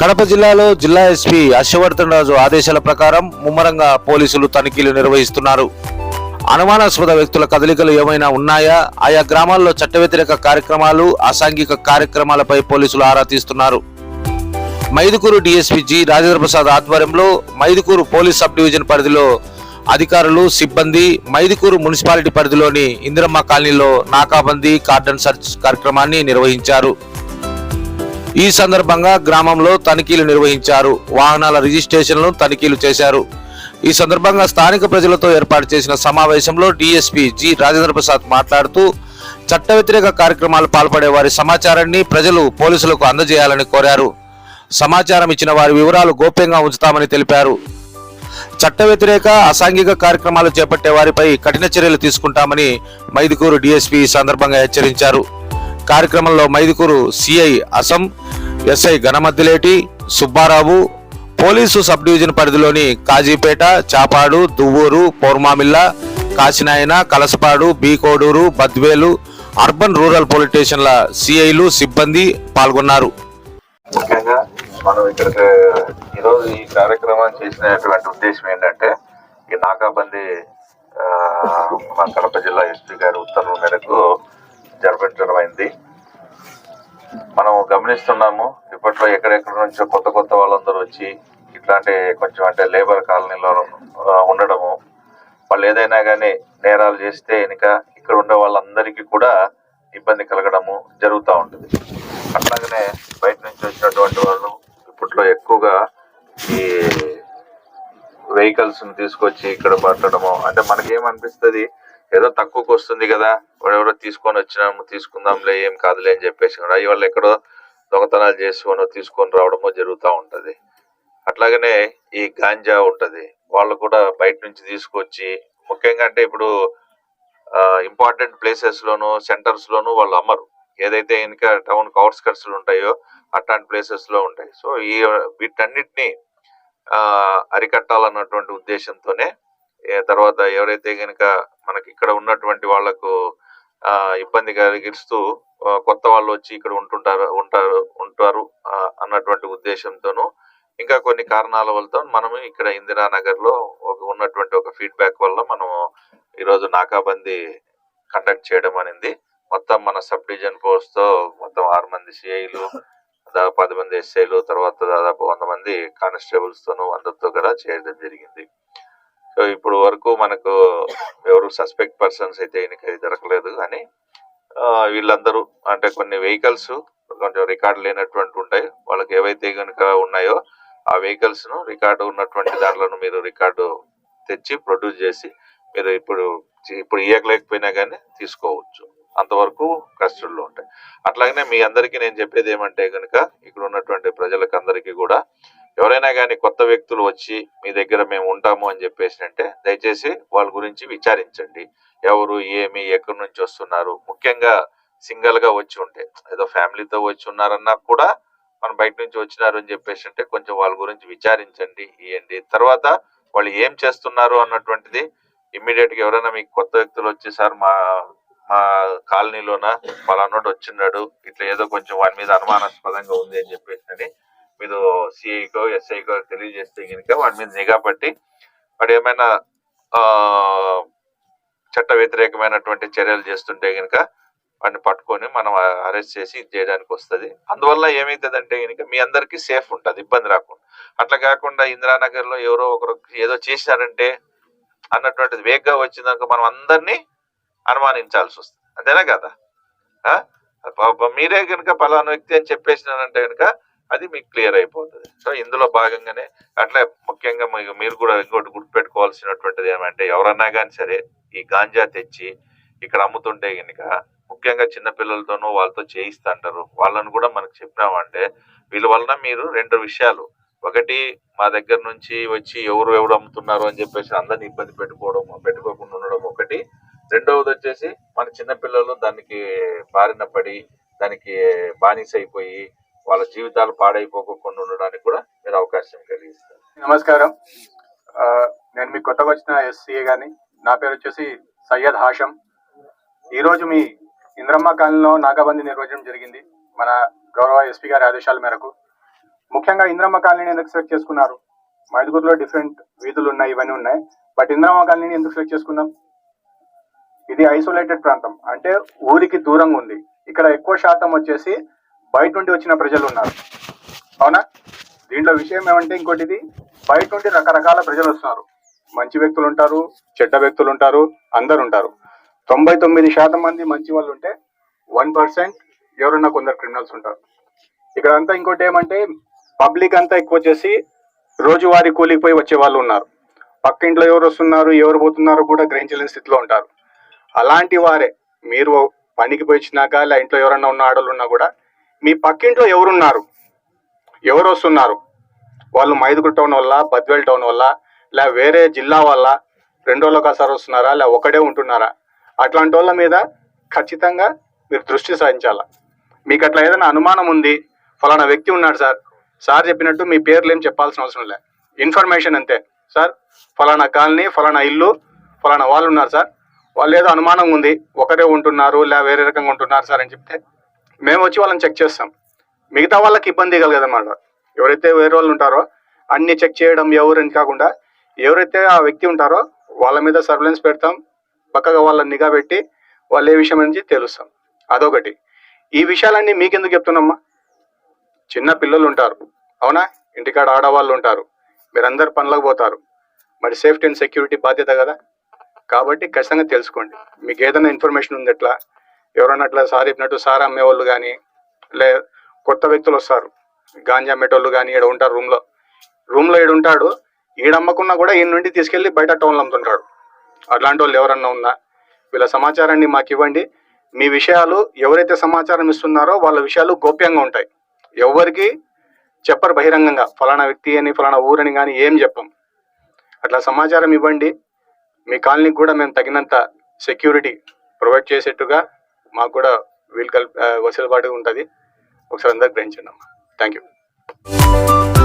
కడప జిల్లాలో జిల్లా ఎస్పీ హర్షవర్ధన్ రాజు ఆదేశాల ప్రకారం ముమ్మరంగా పోలీసులు తనిఖీలు నిర్వహిస్తున్నారు. అనుమానాస్పద వ్యక్తుల కదలికలు ఏమైనా ఉన్నాయా? ఆయా గ్రామాల్లో చట్ట వ్యతిరేక కార్యక్రమాలు అసాంఘిక కార్యక్రమాలపై పోలీసులు ఆరా తీస్తున్నారు. మైదుకూరు డిఎస్పీ జి రాజేంద్ర ప్రసాద్ ఆధ్వర్యంలో మైదుకూరు పోలీస్ సబ్ డివిజన్ పరిధిలో అధికారులు సిబ్బంది మైదుకూరు మున్సిపాలిటీ పరిధిలోని ఇందిరమ్మ కాలనీలో నాకాబందీ కార్డన్ సర్చ్ కార్యక్రమాన్ని నిర్వహించారు. ఈ సందర్భంగా గ్రామంలో తనిఖీలు నిర్వహించారు. వాహనాల రిజిస్ట్రేషన్లను తనిఖీలు చేశారు. ఈ సందర్భంగా స్థానిక ప్రజలతో ఏర్పాటు చేసిన సమావేశంలో డిఎస్పీ జి రాజేంద్ర ప్రసాద్ మాట్లాడుతూ చట్ట వ్యతిరేక కార్యక్రమాలు పాల్పడే వారి సమాచారాన్ని ప్రజలు పోలీసులకు అందజేయాలని కోరారు. సమాచారం ఇచ్చిన వారి వివరాలు గోప్యంగా ఉంచుతామని తెలిపారు. చట్ట వ్యతిరేక అసాంఘిక కార్యక్రమాలు చేపట్టే వారిపై కఠిన చర్యలు తీసుకుంటామని మైదుకూరు డీఎస్పీ ఈ సందర్భంగా హెచ్చరించారు. కార్యక్రమంలో Mydukur CI అసం SI Ganamaddileti Subbarao police subdivision పరిధిలోని Kazipet Chapadu Duvvur Porumamilla Kasinayana Kalasapadu B Kodur Badvel urban rural police స్టేషన్ల సిఐలు సిబ్బంది పాల్గొన్నారు. ముఖ్యంగా మనం ఇక్కడికి ఈరోజు ఈ కార్యక్రమం చేసినటువంటి ఉద్దేశం ఏంటంటే ఈ నాకాబందీ మా కడప జిల్లా ఎస్పీ గారి ఉత్తర్వుల మేరకు జరిపించడమైంది మనం గమనిస్తున్నాము ఇప్పట్లో ఎక్కడెక్కడ నుంచో కొత్త కొత్త వాళ్ళందరూ వచ్చి ఇట్లాంటి కొంచెం అంటే లేబర్ కాలనీలో ఉండడము వాళ్ళు ఏదైనా కానీ నేరాలు చేస్తే వెనుక ఇక్కడ ఉండే వాళ్ళందరికీ కూడా ఇబ్బంది కలగడము జరుగుతూ ఉంటుంది. అట్లాగనే బయట నుంచి వచ్చినటువంటి వాళ్ళు ఇప్పట్లో ఎక్కువగా ఈ వెహికల్స్ని తీసుకొచ్చి ఇక్కడ పట్టడము అంటే మనకేమనిపిస్తుంది ఏదో తక్కువకి వస్తుంది కదా ఎవరెవరో తీసుకొని వచ్చినాము తీసుకుందాంలే ఏం కాదులే అని చెప్పేసి కూడా ఇవాళ ఎక్కడో దొంగతనాలు చేసుకొని తీసుకొని రావడమో జరుగుతూ ఉంటుంది. అట్లాగనే ఈ గాంజా ఉంటుంది. వాళ్ళు కూడా బయట నుంచి తీసుకొచ్చి ముఖ్యంగా అంటే ఇప్పుడు ఇంపార్టెంట్ ప్లేసెస్ లోను సెంటర్స్ లోను వాళ్ళు అమ్మరు. ఏదైతే ఇంకా టౌన్ అవుట్స్కట్స్ ఉంటాయో అట్లాంటి ప్లేసెస్లో ఉంటాయి. సో ఈ వీటన్నిటిని అరికట్టాలన్నటువంటి ఉద్దేశంతోనే తర్వాత ఎవరైతే కనుక మనకి ఇక్కడ ఉన్నటువంటి వాళ్ళకు ఆ, ఇబ్బంది కలిగిస్తూ కొత్త వాళ్ళు వచ్చి ఇక్కడ ఉంటుంటారు ఉంటారు ఉంటారు అన్నటువంటి ఉద్దేశంతోనూ ఇంకా కొన్ని కారణాల వల్ల మనము ఇక్కడ ఇందిరానగర్లో ఒక ఉన్నటువంటి ఒక ఫీడ్బ్యాక్ వల్ల మనం ఈరోజు నాకాబందీ కండక్ట్ చేయడం అనేది. మొత్తం మన సబ్ డివిజన్ ఫోర్స్తో మొత్తం ఆరు మంది సిఐలు దాదాపు పది మంది ఎస్ఐలు తర్వాత దాదాపు వంద మంది కానిస్టేబుల్స్ తోను అందరితో కూడా చేయడం జరిగింది. ఇప్పుడు వరకు మనకు ఎవరు సస్పెక్ట్ పర్సన్స్ అయితే ఈయనకి దొరకలేదు. కానీ వీళ్ళందరూ అంటే కొన్ని వెహికల్స్ కొంచెం రికార్డు లేనటువంటి ఉంటాయి. వాళ్ళకి ఏవైతే కనుక ఉన్నాయో ఆ వెహికల్స్ను రికార్డు ఉన్నటువంటి దాంట్లో మీరు రికార్డు తెచ్చి ప్రొడ్యూస్ చేసి మీరు ఇప్పుడు ఇప్పుడు ఇయ్యలేకపోయినా కానీ తీసుకోవచ్చు. అంతవరకు కస్టడీలో ఉంటాయి. అట్లాగనే మీ అందరికీ నేను చెప్పేది ఏమంటే కనుక ఇక్కడ ఉన్నటువంటి ప్రజలకు అందరికీ కూడా ఎవరైనా కానీ కొత్త వ్యక్తులు వచ్చి మీ దగ్గర మేము ఉంటాము అని చెప్పేసి అంటే దయచేసి వాళ్ళ గురించి విచారించండి. ఎవరు ఏమి ఎక్కడి నుంచి వస్తున్నారు? ముఖ్యంగా సింగిల్గా వచ్చి ఉంటే ఏదో ఫ్యామిలీతో వచ్చి ఉన్నారన్నా కూడా మనం బయట నుంచి వచ్చినారు అని చెప్పేసి అంటే కొంచెం వాళ్ళ గురించి విచారించండి ఇవ్వండి తర్వాత వాళ్ళు ఏం చేస్తున్నారు అన్నటువంటిది ఇమ్మీడియట్గా ఎవరైనా మీకు కొత్త వ్యక్తులు వచ్చి సార్ మా మా కాలనీలోన? పలానోడు వచ్చిన్నాడు. ఇట్లా ఏదో కొంచెం వాని మీద అనుమానాస్పదంగా ఉంది అని చెప్పేసి అని మీరు సిఐకో ఎస్ఐకో తెలియజేస్తే కనుక వాడి మీద నిఘా పట్టి వాడు ఏమైనా చట్ట వ్యతిరేకమైనటువంటి చర్యలు చేస్తుంటే కనుక వాడిని పట్టుకొని మనం అరెస్ట్ చేసి ఇది చేయడానికి వస్తుంది. అందువల్ల ఏమైతుందంటే గనుక మీ అందరికీ సేఫ్ ఉంటుంది ఇబ్బంది రాకుండా. అట్లా కాకుండా ఇందిరానగర్లో ఎవరో ఒకరు ఏదో చేశారంటే అన్నటువంటిది వేగ్గా వచ్చిందనుకో మనం అందరినీ అనుమానించాల్సి వస్తుంది. అంతేనా కదా? మీరే కనుక పలానా వ్యక్తి అని చెప్పేసినారంటే కనుక అది మీకు క్లియర్ అయిపోతుంది. సో ఇందులో భాగంగానే అట్లా ముఖ్యంగా మీరు కూడా ఇంకోటి గుర్తుపెట్టుకోవాల్సినటువంటిది ఏమంటే ఎవరన్నా కానీ సరే ఈ గాంజా తెచ్చి ఇక్కడ అమ్ముతుంటే కనుక ముఖ్యంగా చిన్నపిల్లలతోనూ వాళ్ళతో చేయిస్తుంటారు. వాళ్ళని కూడా మనకు చెప్పినామంటే వీళ్ళ వలన మీరు రెండు విషయాలు. ఒకటి మా దగ్గర నుంచి వచ్చి ఎవరు ఎవరు అమ్ముతున్నారు అని చెప్పేసి అందరిని ఇబ్బంది పెట్టుకోవడం పెట్టుకోకుండా ఉండడం ఒకటి. రెండవది వచ్చేసి మన చిన్నపిల్లలు దానికి బారిన పడి దానికి బానిస అయిపోయి వాళ్ళ జీవితాలు పాడైపోకుండా ఉండడానికి కూడా మీరు అవకాశం కలిగిస్తారు. నమస్కారం. నేను మీ కొత్తగా వచ్చిన ఎస్సీఏ గాని నా పేరు వచ్చేసి సయ్యద్ హాషం. ఈరోజు మీ ఇంద్రమ్మ కాలనీలో నాగాబందీ నిర్వహించడం జరిగింది. మన గౌరవ ఎస్పీ గారి ఆదేశాల మేరకు. ముఖ్యంగా ఇంద్రమ్మ కాలనీని ఎందుకు సెలెక్ట్ చేసుకున్నారు? మైదుగురులో డిఫరెంట్ వీధులు ఉన్నాయి ఇవన్నీ ఉన్నాయి. బట్ ఇంద్రమ్మ కాలనీని ఎందుకు సెలెక్ట్ చేసుకున్నాం? ఇది ఐసోలేటెడ్ ప్రాంతం. అంటే ఊరికి దూరంగా ఉంది. ఇక్కడ ఎక్కువ శాతం వచ్చేసి బయట నుండి వచ్చిన ప్రజలు ఉన్నారు. అవునా? దీంట్లో విషయం ఏమంటే ఇంకోటి ఇది బయట నుండి రకరకాల ప్రజలు వస్తున్నారు. మంచి వ్యక్తులు ఉంటారు చెడ్డ వ్యక్తులు ఉంటారు అందరు ఉంటారు. తొంభై తొమ్మిది శాతం మంది మంచి వాళ్ళు ఉంటే వన్ పర్సెంట్ ఎవరన్నా కొందరు క్రిమినల్స్ ఉంటారు. ఇక్కడ అంతా ఇంకోటి ఏమంటే పబ్లిక్ అంతా ఎక్కువ చేసి రోజువారీ కూలికి పోయి వచ్చే వాళ్ళు ఉన్నారు. పక్క ఇంట్లో ఎవరు వస్తున్నారు ఎవరు పోతున్నారు కూడా గ్రహించలేని స్థితిలో ఉంటారు. అలాంటి వారే మీరు పనికి పోయి వచ్చినాక ఇంట్లో ఎవరన్నా ఉన్న ఆడలు ఉన్నా కూడా మీ పక్కింట్లో ఎవరున్నారు? ఎవరు వస్తున్నారు వాళ్ళు మైదుగురు టౌన్ వల్ల బద్వేల్ టౌన్ వల్ల లే వేరే జిల్లా వల్ల రెండు రోజులకు ఒకసారి వస్తున్నారా? లే ఒకడే ఉంటున్నారా? అట్లాంటి వాళ్ళ మీద ఖచ్చితంగా మీరు దృష్టి సాధించాలా మీకు అట్లా ఏదైనా అనుమానం ఉంది? ఫలానా వ్యక్తి ఉన్నాడు సార్. సార్ చెప్పినట్టు మీ పేర్లు ఏం చెప్పాల్సిన అవసరం లే. ఇన్ఫర్మేషన్ అంతే. సార్ ఫలానా కాలనీ ఫలానా ఇల్లు ఫలానా వాళ్ళు ఉన్నారు సార్. వాళ్ళు ఏదో అనుమానం ఉంది. ఒకరే ఉంటున్నారు లే వేరే రకంగా ఉంటున్నారు సార్ అని చెప్తే మేము వచ్చి వాళ్ళని చెక్ చేస్తాం. మిగతా వాళ్ళకి ఇబ్బంది కలగదన్నమాట. ఎవరైతే వేరే వాళ్ళు ఉంటారో అన్ని చెక్ చేయడం ఎవరని కాకుండా ఎవరైతే ఆ వ్యక్తి ఉంటారో వాళ్ళ మీద సర్వేలెన్స్ పెడతాం. పక్కగా వాళ్ళని నిఘా పెట్టి వాళ్ళు ఏ విషయం నుంచి తెలుస్తాం. అదొకటి. ఈ విషయాలన్నీ మీకెందుకు చెప్తున్నామ్మా చిన్న పిల్లలు ఉంటారు. అవునా? ఇంటికాడ ఆడవాళ్ళు ఉంటారు. మీరందరు పనులకు పోతారు. మరి సేఫ్టీ అండ్ సెక్యూరిటీ బాధ్యత కదా? కాబట్టి ఖచ్చితంగా తెలుసుకోండి. మీకు ఏదైనా ఇన్ఫర్మేషన్ ఉంది ఎట్లా ఎవరన్నా అట్లా సార్ చెప్పినట్టు సార్ అమ్మేవాళ్ళు కానీ లే కొత్త వ్యక్తులు వస్తారు. గాంజా అమ్మేటోళ్ళు కానీ ఈడ ఉంటారు రూమ్లో. రూమ్లో ఈడ ఉంటాడు ఈడ అమ్మకున్నా కూడా ఈయన నుండి తీసుకెళ్ళి బయట టౌన్లో అమ్ముతుంటాడు. అట్లాంటి వాళ్ళు ఎవరన్నా ఉన్నా వీళ్ళ సమాచారాన్ని మాకు ఇవ్వండి. మీ విషయాలు ఎవరైతే సమాచారం ఇస్తున్నారో వాళ్ళ విషయాలు గోప్యంగా ఉంటాయి. ఎవరికి చెప్పరు బహిరంగంగా. ఫలానా వ్యక్తి అని ఫలానా ఊరని కానీ ఏం చెప్పం. అట్లా సమాచారం ఇవ్వండి. మీ కాలనీకి కూడా మేము తగినంత సెక్యూరిటీ ప్రొవైడ్ చేసేట్టుగా మాకు కూడా వీలు కలిపి ఆ, వెసులుబాటు ఉంటుంది. ఒకసారి అందరికి గ్రహించండి అమ్మా. Thank you